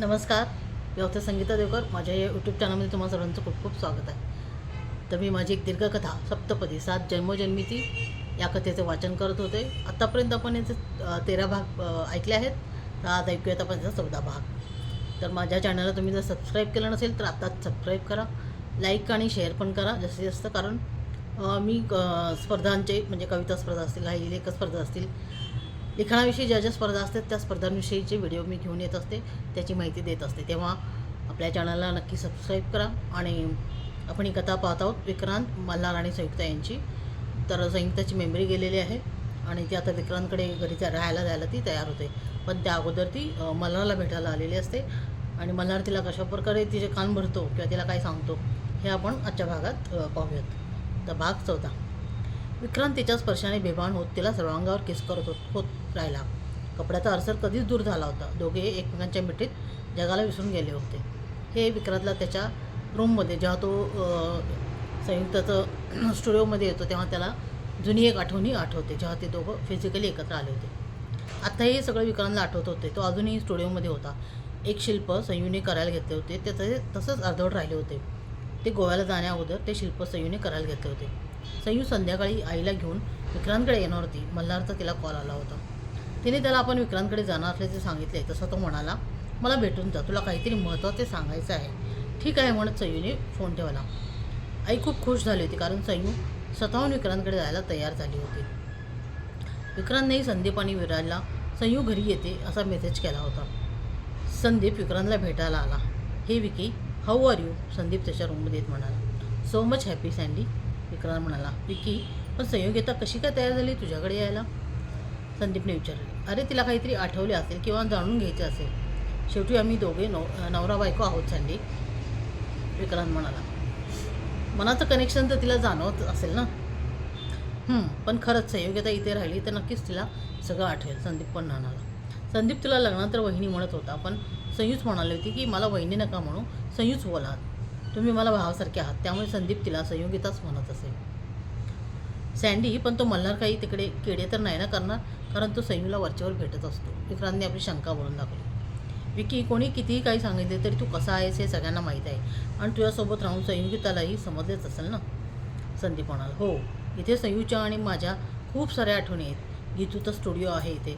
नमस्कार व्यवसाय संगीता देवकर. माझ्या या यूट्यूब चॅनलमध्ये तुम्हाला सर्वांचं खूप खूप स्वागत आहे. तर मी माझी एक दीर्घकथा सप्तपदी सात जन्मजन्मिती या कथेचे वाचन करत होते. आत्तापर्यंत आपण याचे तेरा भाग ऐकले आहेत. तर आज ऐकूयात आपण याचा चौदा भाग. तर माझ्या चॅनलला तुम्ही जर सबस्क्राईब केलं नसेल तर आत्ताच सबस्क्राईब करा. लाईक आणि शेअर पण करा जास्तीत जास्त. कारण मी स्पर्धांचे म्हणजे कविता स्पर्धा असतील काही लेख स्पर्धा असतील लिखाणाविषयी ज्या ज्या स्पर्धा असतात त्या स्पर्धांविषयीचे व्हिडिओ मी घेऊन येत असते. त्याची माहिती देत असते. तेव्हा आपल्या चॅनलला नक्की सबस्क्राईब करा आणि आपण ही कथा पाहत आहोत विक्रांत मल्हार आणि संयुक्ता यांची. तर संयुक्ताची मेमरी गेलेली आहे आणि ती आता विक्रांतकडे घरी त्या राहायला जायला ती तयार होते. पण त्या अगोदर ती मल्हारला भेटायला आलेली असते आणि मल्हार तिला कशा प्रकारे तिचे कान भरतो किंवा तिला काय सांगतो हे आपण आजच्या भागात पाहूयात. तर भाग चौथा. विक्रांत तिच्या स्पर्शाने बेभान होत तिला सर्वांगावर किस करत होत होत राहिला. कपड्याचा अरसर कधीच दूर झाला होता. दोघे एकमेकांच्या मिठीत जगाला विसरून गेले होते. हे विक्रांतला त्याच्या रूममध्ये जेव्हा तो संयुक्ताचं स्टुडिओमध्ये येतो तेव्हा त्याला जुनी एक आठवणी आठवते जेव्हा ते दोघं फिजिकली एकत्र आले होते. आत्ताही हे सगळं विक्रांतला आठवत होते. तो अजूनही स्टुडिओमध्ये होता. एक शिल्प संयूने करायला घेतले होते. ते तसे तसंच अर्धवट राहिले होते. ते गोव्याला जाण्याअगोदर ते शिल्प संयूने करायला घेतले होते. संयू संध्याकाळी आईला घेऊन विक्रांतकडे येणार होती मल्हारचा तिला कॉल आला होता. तिने त्याला आपण विक्रांतकडे जाणार असल्याचे सांगितले तसं तो म्हणाला मला भेटून जा तुला काहीतरी महत्त्वाचे सांगायचं आहे. ठीक आहे म्हणत संयूने फोन ठेवला. आई खूप खुश झाली होती कारण संयू स्वतःहून विक्रांतकडे जायला तयार झाली होती. विक्रांतनेही संदीप आणि विराजला संयू घरी येते असा मेसेज केला होता. संदीप विक्रांतला भेटायला आला. Hey Vicky how are you Sandeep त्याच्या रूममध्ये येत म्हणाला. So much happy Sandy Vikrant म्हणाला. विकी पण संयोगिता कशी काय तयार झाली तुझ्याकडे यायला? संदीपने विचारलं. अरे तिला काहीतरी आठवले असेल किंवा जाणून घ्यायचे असेल. शेवटी आम्ही दोघे नव नवरा बायको आहोत सँडी विक्रांत म्हणाला. मनाचं कनेक्शन तर तिला जाणवत असेल ना? पण खरंच संयोगिता इथे राहिली तर नक्कीच तिला सगळं आठवेल संदीप पण म्हणाला. संदीप तुला लग्नानंतर वहिनी म्हणत होता पण संयूच म्हणाली होती की मला वहिनी नका म्हणू संयूच बोला. तुम्ही मला भावासारखे आहात त्यामुळे संदीप तिला संयोगिताच म्हणत असेल. सँडी पण तो मल्हार काही तिकडे केडे तर नाही ना करणार कारण तो संयूला वरच्यावर भेटत असतो. विक्रांतने आपली शंका बोलून दाखवली. विकी कोणी कितीही काही सांगितले तरी तू कसा आहेस हे सगळ्यांना माहीत आहे. आणि तुझ्यासोबत राहून संयोगितालाही समजलेच असेल ना? संदीप म्हणाला. हो इथे संयूच्या आणि माझ्या खूप साऱ्या आठवणी आहेत. गीतूचा स्टुडिओ आहे इथे.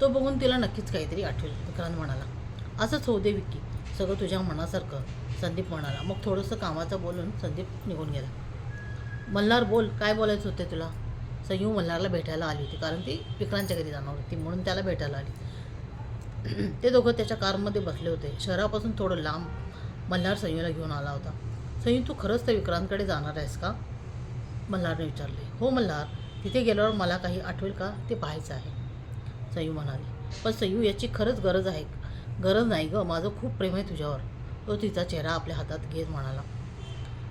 तो बघून तिला नक्कीच काहीतरी आठवेल विक्रांत म्हणाला. असंच होऊ दे विक्की सगळं तुझ्या मनासारखं संदीप म्हणाला. मग थोडंसं कामाचं बोलून संदीप निघून गेला. मल्हार बोल काय बोलायचं होते तुला? संयू मल्हारला भेटायला आली होती कारण ती विक्रांतच्या घरी जाणार होती म्हणून त्याला भेटायला आली. ते दोघं त्याच्या कारमध्ये बसले होते. शहरापासून थोडं लांब मल्हार संयूला घेऊन आला होता. संयू तू खरंच त्या विक्रांतकडे जाणार आहेस का? मल्हारने विचारले. हो मल्हार तिथे गेल्यावर मला काही आठवेल का? ते पाहायचं आहे. संयू म्हणाली. पण सयू याची खरंच गरज आहे. गरज नाही गं माझं खूप प्रेम आहे तुझ्यावर. तो तिचा चेहरा आपल्या हातात घेत म्हणाला.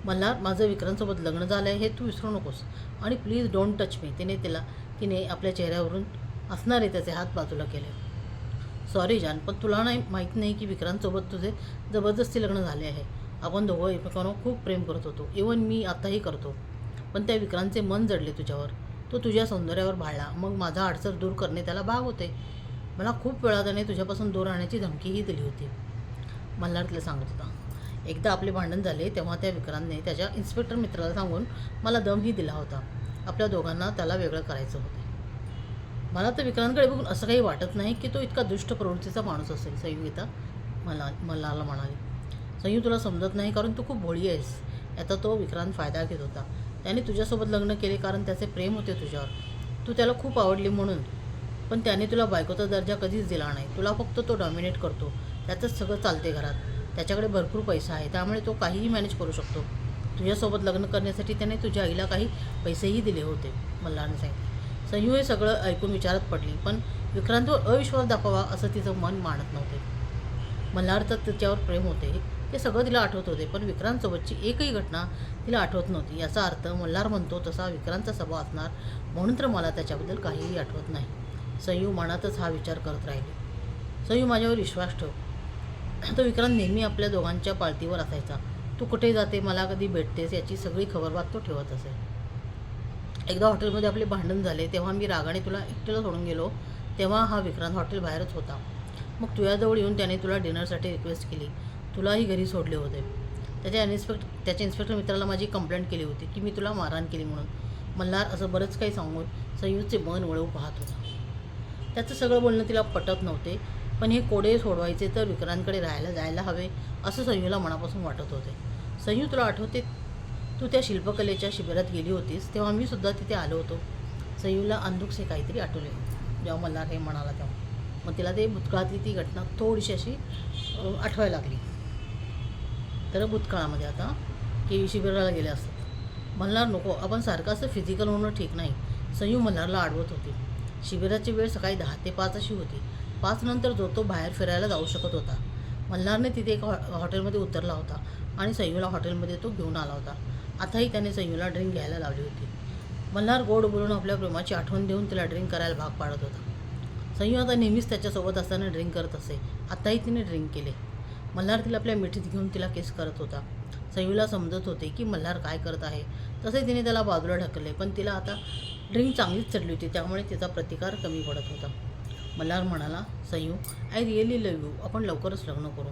मला माझं विक्रांतसोबत लग्न झालं आहे हे तू विसरू नकोस. आणि प्लीज डोंट टच मी तिने तिला तिने आपल्या चेहऱ्यावरून असणारे त्याचे हात बाजूला केले. सॉरी जान पण तुला नाही माहीत नाही की विक्रांतसोबत तुझे जबरदस्ती लग्न झाले आहे. आपण दोघं एकमेकांवर खूप प्रेम करत होतो. इवन मी आत्ताही करतो. पण त्या विक्रांतचे मन जडले तुझ्यावर. तो तुझ्या सौंदर्यावर भाळला. मग माझा अडचण दूर करणे त्याला भाग होते. मला खूप वेळा त्याने तुझ्यापासून दूर राहण्याची धमकीही दिली होती. मल्हार तिला सांगत होता. एकदा आपले भांडण झाले तेव्हा त्या विक्रांतने त्याच्या इन्स्पेक्टर मित्राला सांगून मला दमही दिला होता. आपल्या दोघांना त्याला वेगळं करायचं होतं. मला तर विक्रांतकडे बघून असं काही वाटत नाही की तो इतका दुष्ट प्रवृत्तीचा माणूस असेल संयुगिता मला मल्हारला म्हणाली. संयू तुला समजत नाही कारण तू खूप भोळी आहेस. याचा तो विक्रांत फायदा घेत होता. त्याने तुझ्यासोबत लग्न केले कारण त्याचे प्रेम होते तुझ्यावर. तू त्याला खूप आवडली म्हणून. पण त्याने तुला बायकोचा दर्जा कधीच दिला नाही. तुला फक्त तो डॉमिनेट करतो. त्याचंच सगळं चालते घरात. त्याच्याकडे भरपूर पैसा आहे. त्यामुळे तो काहीही मॅनेज करू शकतो. तुझ्यासोबत लग्न करण्यासाठी त्याने तुझ्या आईला काही पैसेही दिले होते मल्हारने सांगितले संयू हे सगळं ऐकून विचारात पडली. पण विक्रांतवर अविश्वास दाखवा असं तिचं मन मानत नव्हते. मल्हार तर तिच्यावर प्रेम होते. ते सगळं तिला आठवत होते पण विक्रांतसोबतची एकही घटना तिला आठवत नव्हती. याचा अर्थ मल्हार म्हणतो तसा विक्रांतचा स्वभाव असणार म्हणून तर मला त्याच्याबद्दल काहीही आठवत नाही. संयू मनातच हा विचार करत राहिले. संयू माझ्यावर विश्वास ठेव. तो विक्रांत नेहमी आपल्या दोघांच्या पाळतीवर असायचा. तू कुठे जाते मला कधी भेटतेस याची सगळी खबरबात तो ठेवत असे. एकदा हॉटेलमध्ये आपले भांडण झाले तेव्हा मी रागाने तुला एकट्याला सोडून गेलो तेव्हा हा विक्रांत हॉटेल बाहेरच होता. मग तुझ्याजवळ येऊन त्याने तुला डिनरसाठी रिक्वेस्ट केली. तुलाही घरी सोडले होते. त्याच्या इन्स्पेक्ट त्याच्या इन्स्पेक्टर मित्राला माझी कंप्लेंट केली होती की मी तुला मारहाण केली म्हणून. मल्हार असं बरंच काही सांगून संयुजचे मन वळवू पाहत होता. त्याचं सगळं बोलणं तिला पटत नव्हते. पण हे कोडे सोडवायचे तर विक्रांतकडे राहायला जायला हवे असं संयूला मनापासून वाटत होते. संयू तुला आठवते? तू त्या शिल्पकलेच्या शिबिरात गेली होतीस तेव्हा मी सुद्धा तिथे आलो होतो. संयूला अंधुकसे काहीतरी आठवले. जेव्हा मल्हार हे म्हणाला तेव्हा. मग तिला ते भूतकाळातली ती घटना थोडीशी अशी आठवायला लागली. तर भूतकाळामध्ये आता की शिबिराला गेले असतात. मल्हार नको आपण सारखं असं फिजिकल होणं ठीक नाही. संयू मल्हारला आडवत होती. शिबिराची वेळ सकाळी दहा ते पाच अशी होती. पाचनंतर जो तो बाहेर फिरायला जाऊ शकत होता. मल्हारने तिथे एका हॉ हॉटेलमध्ये उतरला होता आणि सयूला हॉटेलमध्ये तो घेऊन आला होता. आताही त्याने सयूला ड्रिंक घ्यायला लावली होती. मल्हार गोड बोलून आपल्या प्रेमाची आठवण देऊन तिला ड्रिंक करायला भाग पाडत होता. सयू आता नेहमीच त्याच्यासोबत असताना ड्रिंक करत असे. आताही तिने ड्रिंक केले. मल्हार तिला आपल्या मिठीत घेऊन तिला केस करत होता. सयूला समजत होते की मल्हार काय करत आहे. तसे तिने त्याला बाजूला ढकलले पण तिला आता ड्रिंक चांगलीच चढली होती त्यामुळे तिचा प्रतिकार कमी पडत होता. मल्हार म्हणाला Sanyu I really love you आपण लवकरच लग्न करू.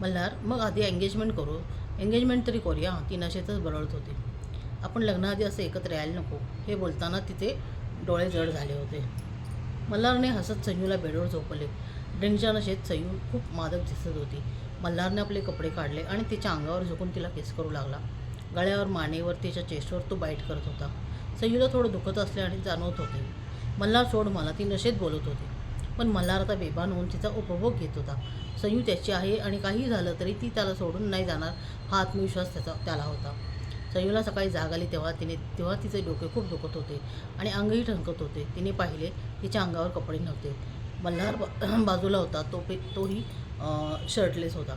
मल्हार मग आधी एंगेजमेंट करू. एंगेजमेंट तरी करूया. ती नशेतच बरळत होती. आपण लग्नाआधी असं एकत्र यायला नको. हे बोलताना तिचे डोळे जड झाले होते. मल्हारने हसत संयूला बेडवर झोपले ड्रिंकच्या नशेत संयू खूप मादक दिसत होती. मल्हारने आपले कपडे काढले आणि तिच्या अंगावर झोकून तिला केस करू लागला. गळ्यावर मानेवर तिच्या चेस्टवर तो बाईट करत होता. संयूला थोडं दुखत असले आणि जाणवत होते. मल्हार सोड मला ती नशेत बोलत होती. पण मल्हार आता बेभान होऊन तिचा उपभोग घेत होता. संयू त्याची आहे आणि काही झालं तरी ती त्याला सोडून नाही जाणार हा आत्मविश्वास त्याचा त्याला होता. संयूला सकाळी जाग आली तेव्हा तिने तेव्हा तिचे डोके खूप दुखत होते आणि अंगही ठणकत होते. तिने पाहिले तिच्या अंगावर कपडे नव्हते. मल्हार बाजूला होता तो पे तोही शर्टलेस होता.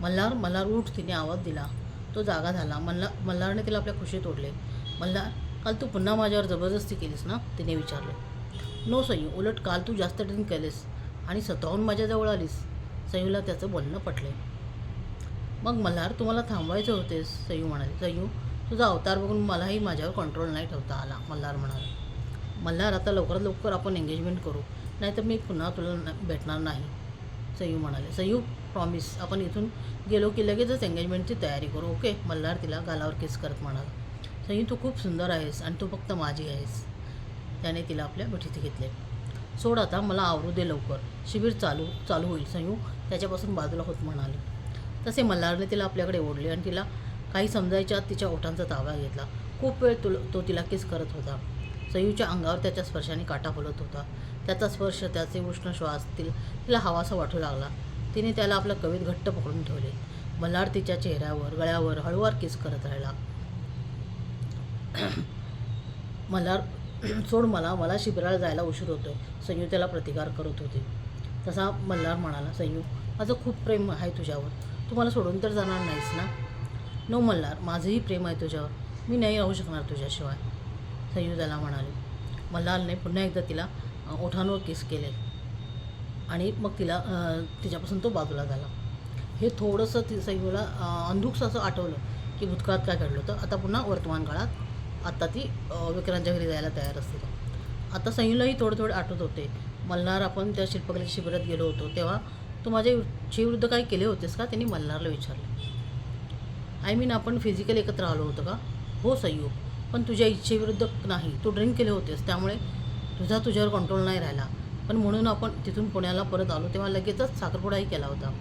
मल्हार मल्हार उठ तिने आवाज दिला. तो जागा झाला. मल्हार मल्हारने तिला आपल्या खुशीत ओढले. मल्हार काल तू पुन्हा माझ्यावर जबरदस्ती केलीस ना? तिने विचारले. नो सयू उलट काल तू जास्त ड्रिंक केलेस आणि स्वतःहून माझ्याजवळ आलीस. संयूला त्याचं बोलणं पटले मग मल्हार तुम्हाला थांबवायचे होतेस सयू म्हणाले. सयू तुझा अवतार बघून मलाही माझ्यावर कंट्रोल नाही ठेवता आला मल्हार म्हणाला. मल्हार आता लवकरात लवकर आपण एंगेजमेंट करू. नाहीतर मी पुन्हा तुला न- भेटणार नाही सयू म्हणाले. सयू प्रॉमिस आपण इथून गेलो की लगेचच एंगेजमेंटची तयारी करू ओके मल्हार तिला गालावर किस करत म्हणाला. सयू तू खूप सुंदर आहेस आणि तू फक्त माझी आहेस. त्याने तिला आपल्या मिठीत घेतले. सोड आता मला आवरू दे लवकर. शिबिर चालू चालू होईल संयू. त्याच्यापासून बाजूला होत म्हणाले. तसे मल्हारने तिला आपल्याकडे ओढले आणि तिला काही समजायच्या तिच्या ओठांचा ताबा घेतला. खूप वेळ तो तो तिला किस करत होता. सयूच्या अंगावर त्याच्या स्पर्शाने काटा फुलत होता. त्याचा स्पर्श त्याचे उष्ण श्वास तिला तिला हवासा वाटू लागला. तिने त्याला आपल्या कवीत घट्ट पकडून ठेवले. मल्हार तिच्या चेहऱ्यावर गळ्यावर हळूवार किस करत राहिला. मल्हार सोड मला मला शिबिराला जायला उशीर होतोय. संयू त्याला प्रतिकार करत होती. तसा मल्हार म्हणाला संयू माझं खूप प्रेम आहे तुझ्यावर. तू मला सोडून तर जाणार नाहीस ना? नो मल्हार माझंही प्रेम आहे तुझ्यावर. मी नाही राहू शकणार तुझ्याशिवाय. संयू त्याला म्हणाले. मल्हारने पुन्हा एकदा तिला ओठांवर किस केले. आणि मग तिला तिच्यापासून तो बाजूला झाला. हे थोडंसं ती संयूला अंधुकसं असं आठवलं की भूतकाळात काय घडलं होतं. आता पुन्हा वर्तमान काळात आता ती विक्रांतच्या घरी जायला तयार असते. आता संयूलाही थोडं थोडं आठवत होते. मल्हार आपण त्या शिल्पकलेच्या शिबिरात गेलो होतो. तेव्हा तू माझ्या विरुद्ध काही केले होतेस का? त्यांनी मल्हारला विचारले. आय मीन आपण फिजिकल एकत्र आलो होतो का? हो सय्यू पण तुझ्या इच्छेविरुद्ध नाही. तू ड्रिंक केले होतेस. त्यामुळे तुझा तुझ्यावर कंट्रोल नाही राहिला. पण म्हणून आपण तिथून पुण्याला परत आलो तेव्हा लगेचच साखरपुडाही केला होता.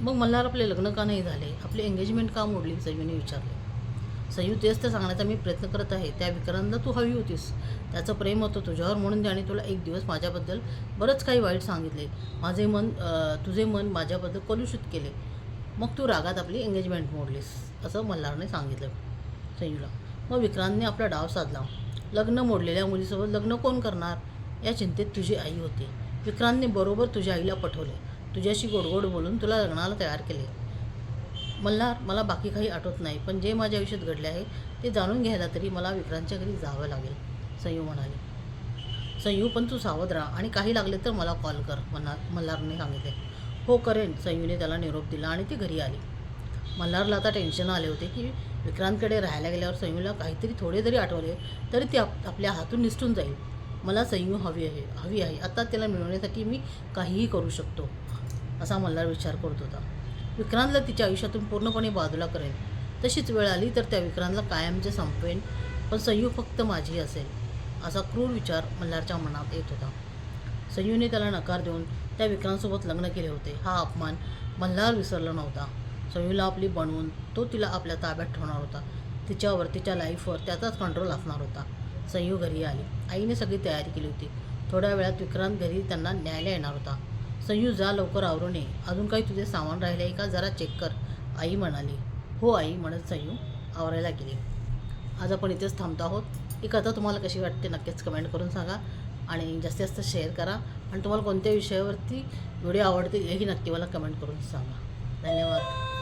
मग मल्हार आपले लग्न का नाही झाले? आपली एंगेजमेंट का मोडली? सयूने विचारले. सयू तेच तर सांगण्याचा मी प्रयत्न करत आहे. त्या विक्रांतला तू हवी होतीस. त्याचं प्रेम होतं तुझ्यावर म्हणून त्याने तुला एक दिवस माझ्याबद्दल बरंच काही वाईट सांगितले. माझे मन तुझे मन माझ्याबद्दल कलुषित केले. मग तू रागात आपली एंगेजमेंट मोडलीस असं मल्हारने सांगितलं. सयूला मग विक्रांतने आपला डाव साधला. लग्न मोडलेल्या मुलीसोबत लग्न कोण करणार? या चिंतेत तुझी आई होती. विक्रांतने बरोबर तुझ्या आईला पठवले तुझ्याशी गोडगोड बोलून तुला लग्नाला तयार केले. मल्हार मला बाकी काही आठवत नाही पण जे माझ्या आयुष्यात घडले आहे ते जाणून घ्यायला तरी मला विक्रांतच्या घरी जावं लागेल संयू म्हणाले. संयू पण तू सावध राहा आणि काही लागले तर मला कॉल कर मल्हार मल्हारने सांगितले. हो करेन संयूने त्याला निरोप दिला आणि ती घरी आली. मल्हारला आता टेन्शन आले होते की विक्रांतकडे राहायला गेल्यावर संयूला काहीतरी थोडे जरी आठवले तरी ते आप आपल्या हातून निसटून जाईल. मला संयू हवी आहे हवी आहे. आता त्याला मिळवण्यासाठी मी काहीही करू शकतो असा मल्हार विचार करत होता. विक्रांतला तिच्या आयुष्यातून पूर्णपणे बाजूला करेन. तशीच वेळ आली तर त्या विक्रांतला कायमचे संपवेन पण संयू फक्त माझी असेल असा क्रूर विचार मल्हारच्या मनात येत होता. संयूने त्याला नकार देऊन त्या विक्रांतसोबत लग्न केले होते. हा अपमान मल्हार विसरला नव्हता. संयूला आपली बनवून तो तिला आपल्या ताब्यात ठेवणार होता. तिच्यावर तिच्या लाईफवर त्याचाच कंट्रोल असणार होता. संयू घरी आली. आईने सगळी तयारी केली होती. थोड्या वेळात विक्रांत घरी त्यांना न्यायला येणार होता. संयू जा लवकर आवरून ये. अजून काही तुझे सामान राहिले आहे का? जरा चेक कर. आई म्हणाली. हो आई म्हणत संयू आवरायला गेली. आज आपण इथेच थांबतो आहोत. ही कथा तुम्हाला कशी वाटते नक्कीच कमेंट करून सांगा आणि जास्तीत जास्त शेअर करा. आणि तुम्हाला कोणत्या विषयावरती व्हिडिओ आवडतील हेही नक्की मला कमेंट करून सांगा. धन्यवाद.